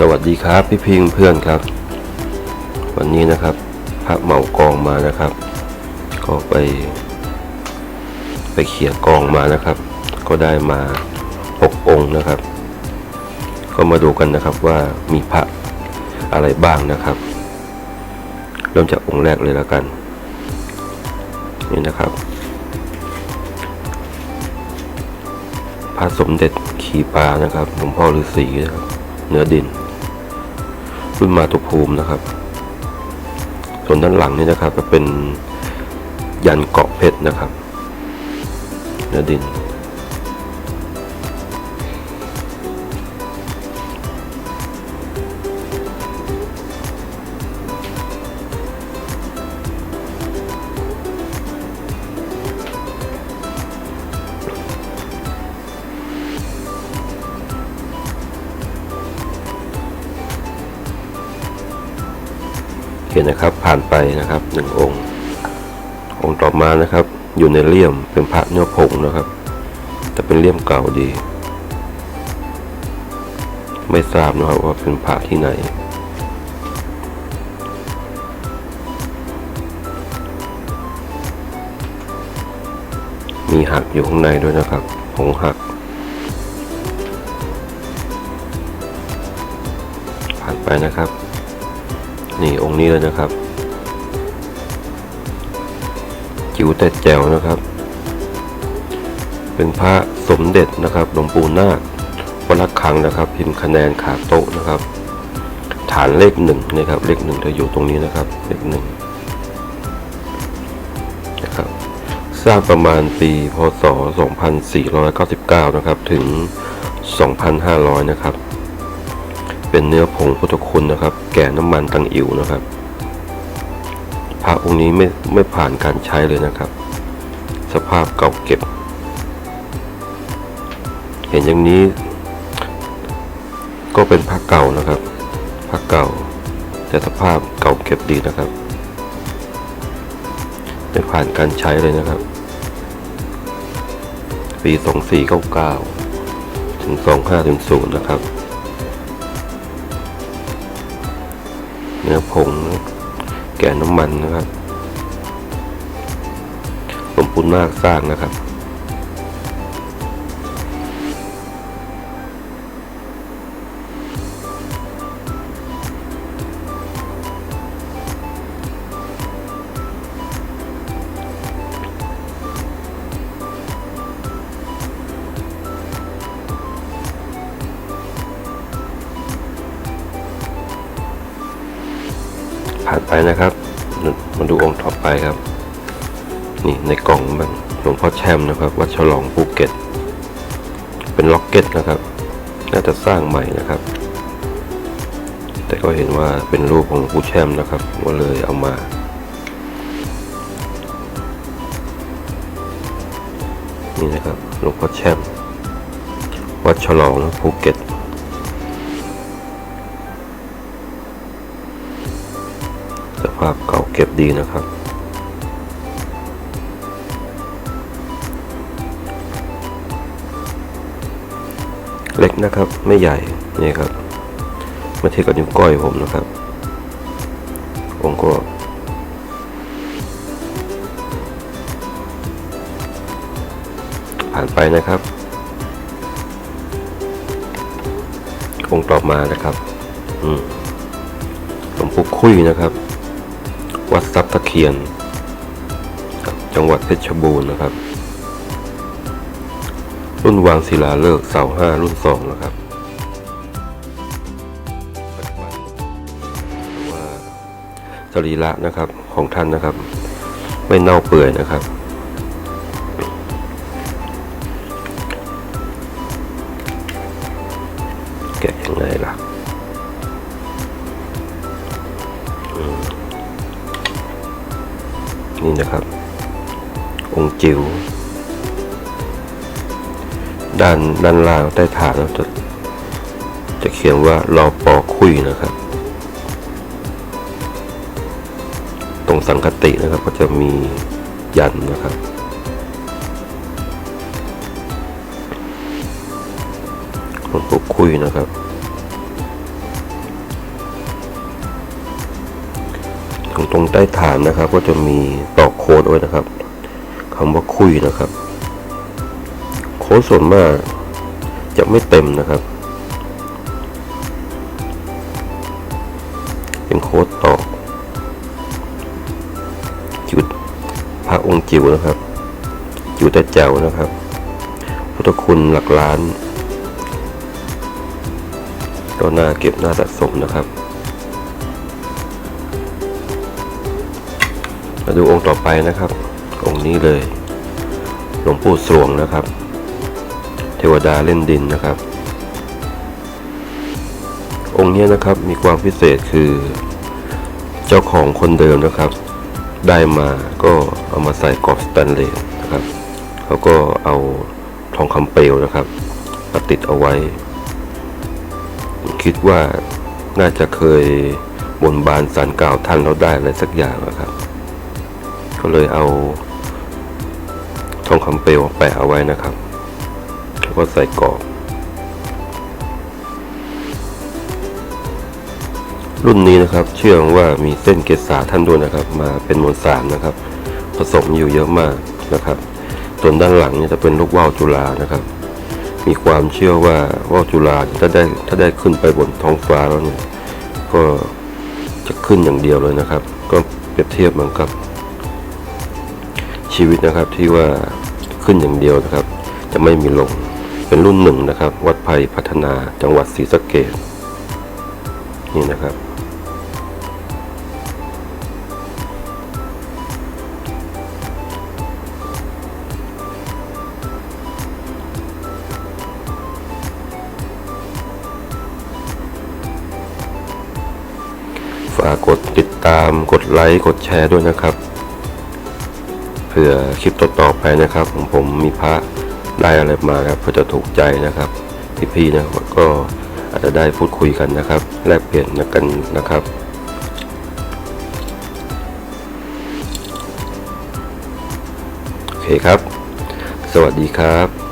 สวัสดีครับพี่พิงเพื่อนครับ วันนี้นะครับพระเหมากองมานะครับ ก็ไป ไปเขี่ยกองมานะครับ ก็ได้มาหกองค์นะครับ ก็มาดูกันนะครับว่ามีพระอะไรบ้างนะครับ เริ่มจากองค์แรกเลยแล้วกัน นี่นะครับ พระสมเด็จขี่ปลานะครับหลวงพ่อฤาษีนะครับเนื้อดิน รุ่นมาตุภูมินะครับ ส่วนด้านหลังนี่นะครับก็เป็นยันเกาะเพชรนะครับเนื้อดิน นะครับ ผ่านไปนะครับหนึ่งองค์ องค์ต่อมานะครับ อยู่ในเลี่ยมเป็นพระเนื้อผงนะครับ แต่เป็นเลี่ยมเก่าดี ไม่ทราบนะครับว่าเป็นพระที่ไหน มีหักอยู่ข้างในด้วยนะครับผงหักผ่านไปนะครับ นี่องค์นี้เลยนะครับ จิ๋วแต่แจ๋วนะครับ เป็นพระสมเด็จนะครับหลวงปู่นาควัดระฆังนะครับ พิมพ์คะแนนขาโต๊ะนะครับ ฐานเลขหนึ่งนะครับ เลขหนึ่งจะอยู่ตรงนี้นะครับ เลขหนึ่งนะครับสร้างประมาณปีพศ 2499 นะครับ ถึง 2,500 นะครับ เป็นเนื้อผงพุทธคุณนะครับ แก่น้ำมันตังอิ๋วนะครับพระองค์นี้ไม่ไม่ผ่านการใช้เลยนะครับ สภาพเก่าเก็บ เห็นอย่างนี้ ก็เป็นพระเก่านะครับพระเก่า แต่สภาพเก่าเก็บดีนะครับ ไม่ผ่านการใช้เลยนะครับ ปี 2499 ถึง 2500นะครับ เนื้อผง แก่น้ำมันนะครับ สมบูรณ์มากสร้างนะครับ นไปนะครับ มาดูองค์ต่อไปครับ นี่ในกล่องมันหลวงพ่อแชมนะครับ วัดฉลองภูเก็ต เป็นล็อกเก็ตนะครับ น่าจะสร้างใหม่นะครับ แต่ก็เห็นว่าเป็นรูปของหลวงปู่แชมนะครับก็เลยเอามานี่นะครับหลวงพ่อแชมวัดฉลองภูเก็ตาพเก่าเก็บดีนะครับ เล็กนะครับไม่ใหญ่นี่ครับมาเทียบกับนิ้วก้อยผมนะครับ ผมก็ผ่านไปนะครับ องค์ต่อมานะครับ อืมหลวงปู่คุยนะครับ วัดทรัพย์ตะเคียน จังหวัดเพชรบูรณ์นะครับ รุ่นวางศิลาฤกษ์เสาห้ารุ่นสองนะครับปัจจุบันว่าสรีระนะครับของท่านนะครับ ไม่เน่าเปื่อยนะครับแกะยังไงล่ะ นี่นะครับ องค์จิ๋วด้านด้านล่างใต้ฐานเราจะจะเขียนว่ารอปอคุยนะครับ ตรงสังคตินะครับก็จะมียันนะครับหลวงปู่คุยนะครับ ตรงตรงใต้ฐานนะครับ ก็จะมีตอกโค้ดไว้นะครับคำว่าคุยนะครับ โค้ดส่วนมากจะไม่เต็มนะครับ เป็นโค้ดตอกจิ๋วพระองค์จิ๋วนะครับจิ๋วแต่แจ๋วนะครับ พุทธคุณหลักล้านก็น่าเก็บน่าสะสมนะครับ ดูองค์ต่อไปนะครับ องค์นี้เลย หลวงปู่สวงนะครับ เทวดาเล่นดินนะครับ องค์นี้นะครับมีความพิเศษคือ เจ้าของคนเดิมนะครับ ได้มาก็เอามาใส่กรอบสแตนเลสนะครับเขาก็เอาทองคำเปลวนะครับมาติดเอาไว้ คิดว่าน่าจะเคยบนบานสารกล่าวท่านเราได้อะไรสักอย่างนะครับ ก็เลยเอาทองคำเปลวแปะเอาไว้นะครับแล้วก็ใส่กรอบ รุ่นนี้นะครับเชื่อว่ามีเส้นเกษาท่านด้วยนะครับ มาเป็นมวลสารนะครับ ผสมอยู่เยอะมากนะครับส่วนด้านหลังเนี่ยจะเป็นลูกว่าวจุฬานะครับ มีความเชื่อว่าว่าวจุฬาถ้าได้ถ้าได้ขึ้นไปบนท้องฟ้าแล้วเนี่ยก็จะขึ้นอย่างเดียวเลยนะครับ ก็เปรียบเทียบเหมือนกับ ชีวิตนะครับที่ว่าขึ้นอย่างเดียวนะครับ จะไม่มีลง เป็นรุ่นหนึ่งนะครับ วัดภัยพัฒนาจังหวัดศรีสะเกษนี่นะครับ ฝากกดติดตามกดไลค์ กดแชร์ด้วยนะครับ เพื่อคลิปต่อๆไปนะครับของผมมีพระได้อะไรมาครับก็จะถูกใจนะครับพี่ๆนะครับก็อาจจะได้พูดคุยกันนะครับ แลกเปลี่ยนกันนะครับโอเคครับ สวัสดีครับ